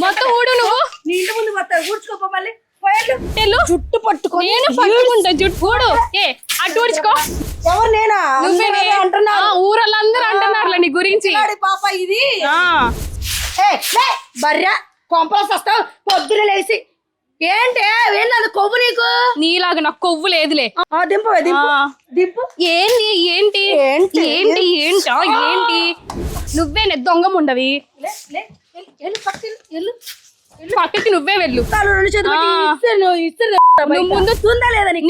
మొత్తం ఊడు నువ్వు. నీ ఇంటి ముందు ఊడ్చుకోపో మళ్ళీ. జుట్టు పట్టుకొని నేను పట్టుకుంటా జుట్టు. ఊడు. ఏ అటు ఊడ్చుకో. ఎవరు నేనా? నువ్వే అందరూ అదే అంటున్నారు. ఆ, ఊరలందరూ అంటున్నారులే నీ గురించి. పాప ఇది. ఆ. ఏ, లే, బర్రె కొంపలసి వస్తావు. పొద్దున లేచి. ఏంటి ఏంది కొవ్వు నీకు? నీలాగా నాకు కొవ్వు లేదులే. ఆ, దింపు దింపు. ఏంటి? ఏంటి? ఏంటి ఏంటా? ఏంటి? నువ్వేనే దొంగ పక్కకి నువ్వే వెళ్ళు. ముందు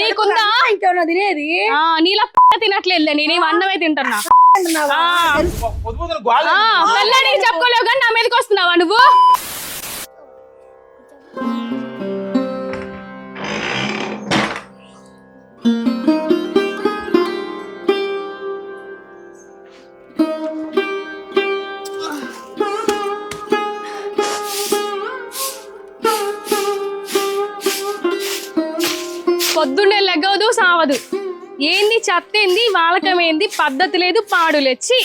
నీకుందా? ఇంకేమన్నా తినేది? ఆ నీలా తినట్లేదులే నేను అన్నమే తింటున్నా. చెప్పుకోలేవు కానీ నా మీదకి వస్తున్నావా నువ్వు? ఏంది చెత్తేంది వాలకమేంది పద్ధతి లేదు పాడు లేచి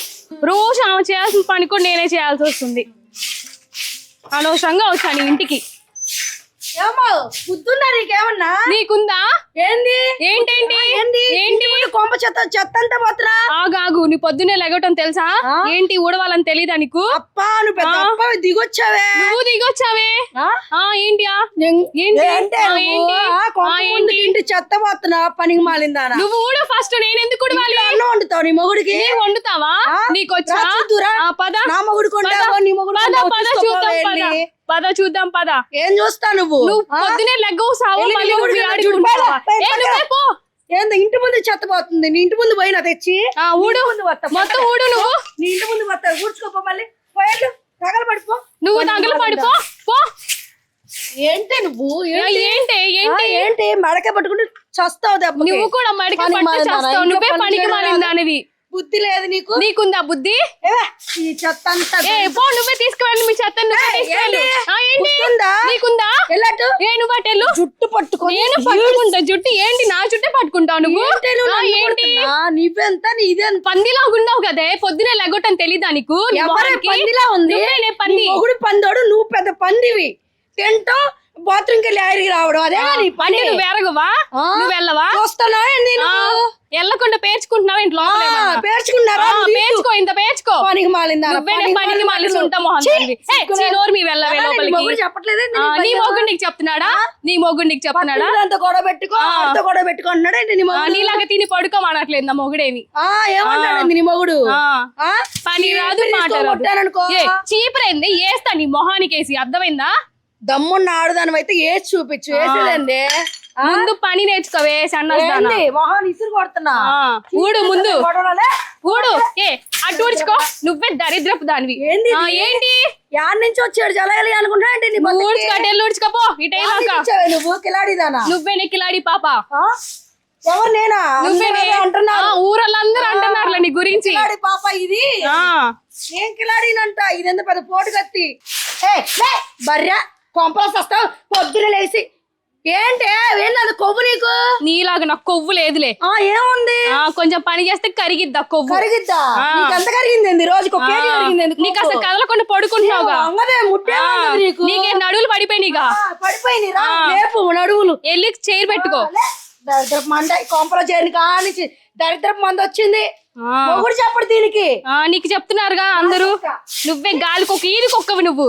రోజు ఆమె చేయాల్సిన పని కూడా నేనే చేయాల్సి వస్తుంది. అనవసరంగా వచ్చాను ఇంటికి? ఏమో బుద్ధుందా నీకేమన్నా నీకుందా? ఏంది? ఏంటేంటి? ఏంటి? కొంప చెత్త చెత్త అంతా పోతున్నా ఆగాగు నీ పొద్దున్నే లెగవటం తెలుసా? ఏంటి ఊడవాలని తెలీదా నీకు? అప్పా నువ్వు పెద్ద. అప్ప దిగొచ్చావే. నువ్వు దిగొచ్చావే? ఆ? ఆ ఏంటి? ఏంటి? చెత్త పోతున్నా పనికి మాలిందానా? నువ్వు ఊడ ఫస్ట్ నేను ఎందుకు ఊడవాలి? అన్నం వండుతావు నీ మొగుడికి? వండుతావా? చూద్దురా. ఆ, పద. నా మొగుడు కొంటావో. నీ మొగుడు పద చూద్దాం పద. ఏం చూస్తా నువ్వు? పొద్దునే లెగ్గవు ఏంది ఇంటి ముందు చెత్త పోతుంది. నీ ఇంటి ముందు పోయినా తెచ్చి? ఆ, ఊడు. మొత్తం ఊడు నువ్వు. నీ ఇంటి ముందు వస్తా ఊడ్చుకోపో మళ్ళీ. పోయాడు తగలబడిపో నువ్వు తగలు పడిపో. పో. ఏంటి నువ్వు? ఏంటి? ఏంటి ఏంటి? మడక పట్టుకుంటే చస్తావు నువ్వు కూడా మడిక పని పట్టు మాలిందానా? చేస్తావు. ఇంట్లో నువ్వే పని పనికి చేయడం మాలిన రాదా? దానివి బుద్ధి లేదు నీకు? నీకుందా బుద్ధి? ఈ చెత్త అంతా ఏ పో నువ్వే తీసుకువెళ్ళి మీ చెత్త నువ్వే ఏయ్, తీసుకువెళ్ళు. ఏంటి? ఆ, ఏంటి గుర్తుందా? నీకుందా? వెళ్ళట్టు ఏ నువ్వు అటెళ్ళు జుట్టు పట్టుకొని నేను పట్టుకుంటా జుట్టు. ఏంటి నా చుట్టే పట్టుకుంటావు నువ్వు? ఏంటి నువ్వు ఆ, నన్ను ఏంటి? కొడుతున్నా? నీవెంత నీదెంత? పందిలాగున్నావు కదే. పొద్దునే లెగొట్టని తెలీదా నీకు? నీ ఎవరే మొహానికి? పందిలా ఉంది? నీ పంది? మొగుడు పందోడు నువ్వు పెద్ద పందివి. తింటావు వెళ్ళి ఆయిరికి రావడం. అదే నీ పని. నువ్వు ఎరగవా? నువ్వు వెళ్ళవా? చూస్తానా? ఎల్లకుండా పేర్చుకుంటున్నావు ఇంట్లో పేర్చుకున్నారా? పేర్చుకో ఇంత పేర్చుకో. పనికి మాలిందా? పనికి మళ్ళీ ఉంటా మొహం దానివి. ఏ, చీ, నోరు మీ వెళ్ళవే లోపలికి. చెప్పట్లేదే నీ మొగుడు నీకు చెప్తున్నాడా? నీ మొగుడు నీకు చెప్తున్నాడా అంత గొడవ పెట్టుకో అంత గొడవ మొగుడు? నీలాగా తిని పడుకోమనట్లేదు నా మొగుడేమి నీ మొగుడు? పని రాదు మాట రాదు చీపురైంది? వేస్తా నీ మొహానికి వేసి. అర్థమైందా? దమ్మున్న ఆడుదాని అయితే ఏసి చూపించు వేసేదండి? ముందు పని నేర్చుకోవే సన్నదానా ఏంది? మొహాన్ని ఇసురు కొడుతున్నా. ఊడు ముందు? ఊడు ఏ అటు ఊడ్చుకో. నువ్వే దరిద్రపు దానివి? ఏంటి? యాడ్ నుంచి వచ్చాడు జలగలి అనుకుంటా ఏంటి నీ బతుకు? ఊడ్చుకో అటెళ్ళు ఊడ్చుకోపో ఇటే నువ్వు కిలాడిదానా నువ్వే నెక్కిలాడి పాప? ఎవరు నేనా? నువ్వే అందరూ అదే అంటున్నారు. ఊరలందరూ అంటున్నారులే నీ గురించి. కిలాడి పాప ఇది? ఏం కిలాడినంట? ఇది ఎంత పెద్ద పోటు కత్తి బర్రె. కొంపలసి వస్తావు పొద్దున లేచి ఏంటి? ఏంది అది కొవ్వు నీకు? నీలాగా నాకు కొవ్వు లేదులే. ఆ ఏముంది? ఆ కొంచెం పని చేస్తే కరిగిద్దా కొవ్వు? కరిగిద్దా? ఆ. నీకు ఎంత కరిగింది రోజుకి ఒక ఆ, కేజీ కరిగింది ఎందుకు నీకు అసలు కదలకుండా పడుకుంటున్నావుగా? అంగదే ముట్టే నీకు. నీకే నడువులు పడిపోయినాయిగా ఆ, రా. లేపు నడువులు. వెళ్ళి చైర్ పెట్టుకో. మంద కొంపల చేరిన కానిచి దరిద్రపు మంద వచ్చింది. ఆ, మొగుడు చెప్పడు దీనికి. ఆ, నీకు చెప్తున్నారుగా అందరూ. నువ్వే గాలి కుక్క ఈది కుక్కవి నువ్వు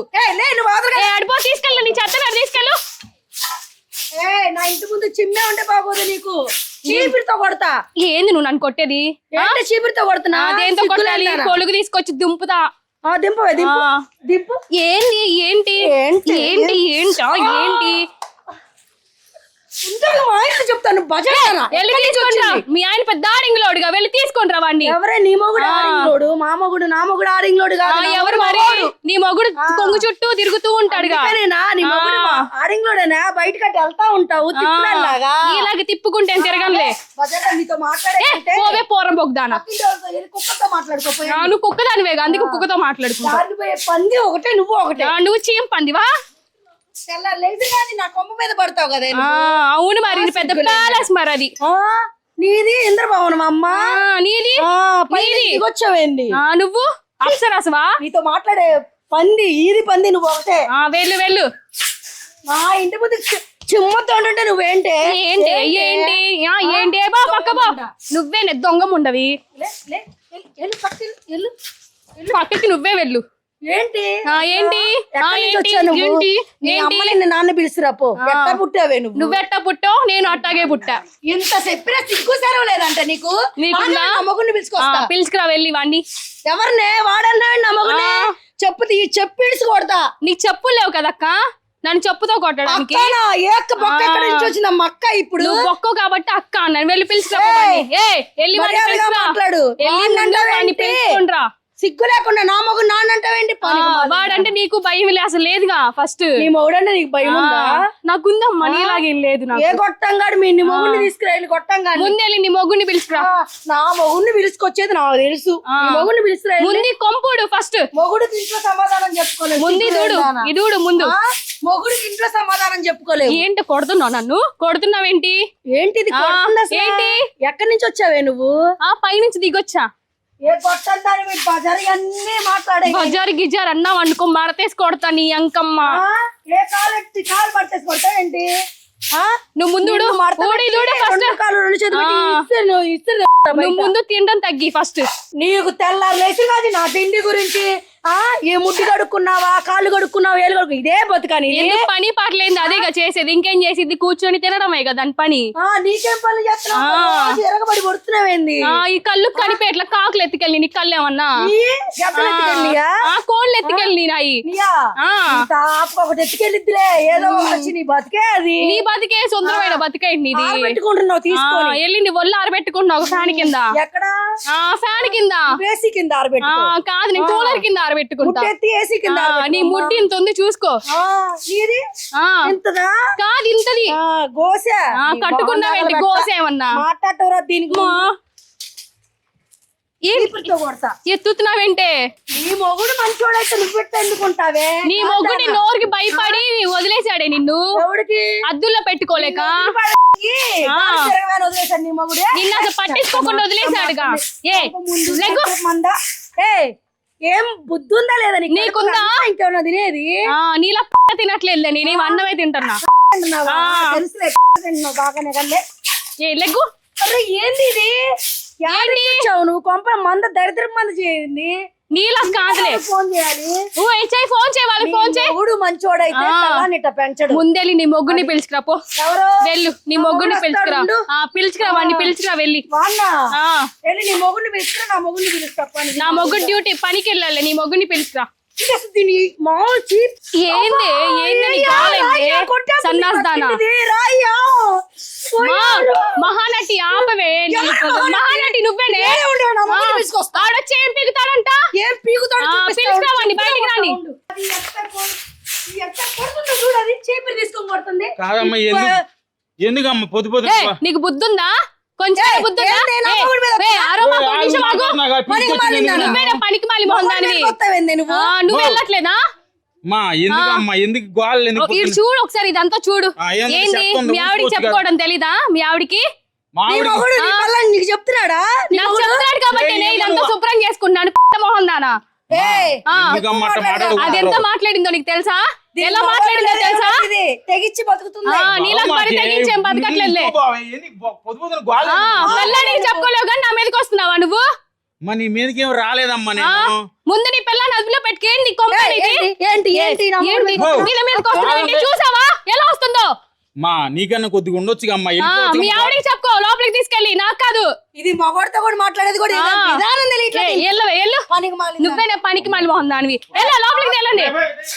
అడిపో తీసుకెళ్ళు నీ చెత్త తీసుకెళ్ళు. ఏ నా ఇంటి ముందు చిమ్మే ఉంటే బాగోదు నీకు. చీపిరితో కొడతా. ఏంది నువ్వు నన్ను కొట్టేది? ఏంటి చీపిరితో కొడుతున్నా? దేంతో కొట్టాలి? పొలుగు తీసుకొచ్చి దుంపుతా. ఆ, దింపు దింపు. ఏంది ఏంటి? ఏంటి? ఏంటి ఏంటా? ఏంటి? ఇంతలో మా బజారా ఆయన పెద్ద ఆడింగ్లోడుగా వెళ్ళి తీసుకుంటారా వాడిని ఎవరే నీ మొగుడు ఆడింగ్లోడు మా మొగుడు నా మొగుడు ఆడింగ్లోడు ఆ, కాదు. నా ఎవరు మరి. నీ మొగుడు కొంగు చుట్టూ తిరుగుతూ ఉంటాడుగా. నీ మొగుడు ఆ. ఆడింగ్లోడేనా బయట కట్టి వెళ్తా ఉంటావు తిప్పులాగా ఇలాగ తిప్పుకుంటే తిరగనులే. బజారా నీతో మాట్లాడే పోవే పోరం బొగ్దానా కుక్కతో మాట్లాడుకోపోయి. నువ్వు కుక్క దానివేగా అందుకే కుక్కతో మాట్లాడుకుంటా పంది ఒకటే నువ్వు ఒకటే. నువ్వు చీయం పందివా? నా కొమ్మ మీద పడతావు కదా అవును మరి పెద్ద ప్యాలెస్ మరి అది. ఆ, నీది ఇంద్రభవనం అమ్మ. నీది? ఆ, నువ్వు? అప్సరసవా? నీతో మాట్లాడే పంది ఈది పంది నువ్వు ఒకటే. ఆ వెళ్ళు వెళ్ళు. మా ఇంటి ముందు చి- చిమ్మతో ఉంటుంటే నువ్వేంటి? ఏంటి? ఏంటి? ఆ, ఏంటి? బా పక్క బా. నువ్వే నే దొంగ ఉండవి లే, లే, ఎల్లు, ఎల్లు, పక్కకి ఎల్లు, ఎల్లు. పక్కకి నువ్వే వెళ్ళు. ఏంటి? నీ నిన్ను నాన్న పిలుస్తురా పో. ఎట్లా పుట్టావే నువ్వు? నువ్వెట్ట పుట్టావు? నేను అట్టాగే పుట్టా. ఇంత చెప్పినా సిగ్గు సెరవు లేదంట నీకు? ఆ, పిలుచుకొస్తా. పిలుచుకురా వెళ్ళి వాడిని ఎవరినే? వాడన్నా నమ్మకుని ఆ. చెప్పు చెప్పు ఇడిచి కొడతా. నీకు చెప్పులు లేవు కదక్క? నన్ను చెప్పుతో కొట్టడానికి. ఏ అక్క ఇప్పుడు? బొక్క కాబట్టి అక్క అన్నాను. వెళ్ళి. ఏయ్! వెళ్ళి. మాట్లాడు. వెళ్ళి వాడిని ముందు. సిగ్గు లేకుండా నా మగు నాన్నంటావేంటి? వాడంటే నీకు భయం లే అసలు లేదుగా ఫస్ట్ నీ మొగుడంటే నీకు భయం ఉందా? నాకుందమ్మా నీలాగేం లేదు ఏ గొట్టంగాడు మీ నీ మొగుడిని తీసుకురా వెళ్ళి గొట్టంగాడు ముందెళ్ళి నీ మొగ్గుని పిలుచుకురా. నా మొగుడిని పిలుచుకొచ్చేది నాకు తెలుసు. మొగుడిని పిలుచుకురా వెళ్ళి. ముందు కొంపుడు ఫస్ట్ మొగుడు ఇంట్లో సమాధానం చెప్పుకోలేదు. ముందు దూడు లేదానా? ఇదూడు ముందు. ఆ? మొగుడికి ఇంట్లో సమాధానం చెప్పుకోలేవు ఏంటి కొడుతున్నావు నన్ను? కొడుతున్నావేంటి? అసలు? ఏంటి? ఎక్కడి నుంచి వచ్చావే నువ్వు? ఆ పైనుంచి దిగొచ్చా. ఏ దాని మీద బజారు అన్ని మాట్లాడే బజార్ గిజార్ అన్నావు అనుకో మడతేసి కొడతా నీ అంకమ్మ? ఏ కాలు ఎత్తి కాలు పట్టేసి కొడతావేంటి ఆ? నువ్వు ముందు నువ్వు ముందు తినడం తగ్గి ఫస్ట్ నీకు తెల్లారు లేచి కాదు నా తిండి గురించి. ఆ ఏ ముడ్డి కడుక్కున్నావా? కాళ్ళు కడుక్కున్నావా? ఏళ్ళు కడుక్కు? ఇదే బతుకని. ఎందుకు పని పాటలేంది? అదేగా చేసేది. ఇంకేం చేసేది కూర్చొని తినడమే కదా దాని పని? ఆ నీకేం పనులు చేస్తున్నావు? ఎరగబడి కొడుతున్నావేంది ఆ ఈ కళ్ళు కనిపేట్ల కాకులు ఎత్తుకెళ్ళి నీ కళ్ళు ఏమన్నా? ఈ గద్దలు ఎత్తుకెళ్ళియా? ఆ కోళ్ళు ఎత్తుకెళ్ళి నాయి. నీయా? ఆ. ఇంత ఆపు ఒకటి ఎత్తుకెళ్ళిద్దిలే. ఏదో వచ్చి నీ బతికే అది. నీ బతికే సుందరమైన బతికేంటి నీది పెట్టుకుంటున్నావు ఆ, తీసుకొని. వెళ్ళి నీ ఒళ్ళు ఆరబెట్టుకున్నావు ఒక ఫ్యాన్ కింద. ఎక్కడ? ఆ ఫ్యాన్ కింద. ఏసీ కింద ఆ ఆరబెట్టుకో కాదు నేను కూలర్ కింద కింద ఆ, నీ ముడ్డి ఇంత ఉంది చూసుకో నీది? ఇంతదా కాదు ఇంతది. గోస. కట్టుకున్నావేంటి గోసేమన్నా మాట్లాడటరా దీనికి మా. ఏం? చీపురుతో కొడతా. ఎత్తుతున్నావేంటే? నీ మొగుడు మంచోడైతే నువ్వు ఎందుకుంటావే నీ మొగ్గు నీ నోరుకి భయపడి వదిలేశాడే నిన్ను. అద్దుల్లో పెట్టుకోలేక? మొగుడే? నిన్ను పట్టించుకోకుండా వదిలేశాడుగా. ఏ ఏ బుద్ధి ఉందా లేదా నీకు? నీకుందా? ఇంకేమన్నా తినేది? ఆ నీలా తినట్లేదులే నేనేం అన్నమే తింటున్నా. తెలుసులే తింటున్నావు బాగానే కల్లే ఏ లెగ్గు? అరే ఏంది ఇది? నువ్వు కొంప మంద దరిద్రం మంద చేయింది నీలా కాదులే. ఫోన్ చేయాలి. నువ్వు ఏం చేయి ఫోన్ చేయి వాళ్ళకి ఫోన్ చేయి. మంచోడైతే పెంచడు. ముందెళ్ళి నీ మొగ్గుని పిలుచుకురా పో. వెళ్ళు నీ మొగ్గుని పిలుచుకురా. పిలుచుకురా వాడిని పిలుచుకురా వెళ్ళి. నీ మొగుడిని పిలుచుకురా నా పని నా మొగ్గు డ్యూటీ పనికి వెళ్ళాలి నీ మొగ్గుని పిలుచుకురా. అసలు దీని ఏంది? కాలేంది మహానటి ఆపవే మహానటి నువ్వేనే? ఆడొచ్చి ఏం పిగుతాడంట ఏం పీకుతాడు బయటికి రాని. కాదమ్మా ఎందుకు ఎందుకమ్మా పొద్దు పొద్దు నీకు బుద్ధుందా? కొంచెం బుద్ధుందా? పనికి మాలి నువ్వు? ఆ, నువ్వు వెళ్ళట్లేదా? మా ఎందుకమ్మా ఎందుకు గోళ్ళు ఎందుకు ఇది చూడు ఒకసారి ఇదంతా చూడు. ఏంది? మీ ఆవిడికి చెప్పుకోవడం తెలీదా? మీ ఆవిడికి? నీకు చెప్తున్నాడా? కాబట్టి నేను ఇదంతా? శుభ్రం చేసుకున్నాను p- మొహం దానా ఏయ్, ఆ, ఎందుకమ్మా అట్ట మాట్లాడు అది ఎంత మాట్లాడిందో నీకు తెలుసా? ఎలా మాట్లాడిందో తెలుసా? ఇది తెగిచ్చి బతుకుతుంది. నీలా చెప్పుకోలేవు కానీ నా మీదకి వస్తున్నావా నువ్వు? మా నీ మీదకి ఏం రాలేదమ్మా నేను? ముందు నీ పిల్లని అదుపులో పెట్టుకేంది నీ కొంప ఏయ్, నీది? ఏంటి మీద-. వీళ్ళ మీదకి? చూసావా? ఎలా వస్తుందో? మా నీకన్నా కొద్దిగా ఉండొచ్చు అమ్మా మీ ఆవిడకి చెప్పుకో లోపలికి తీసుకెళ్ళి నాకు కాదు. ఇది మగవాడితో కూడా మాట్లాడేది కూడా. విధానం తెలియట్లేదు. ఏయ్, ఎల్లు ఎల్లు పనికి మళ్ళీ మొహం దానివి. ఎలా లోపలికి వెళ్ళండి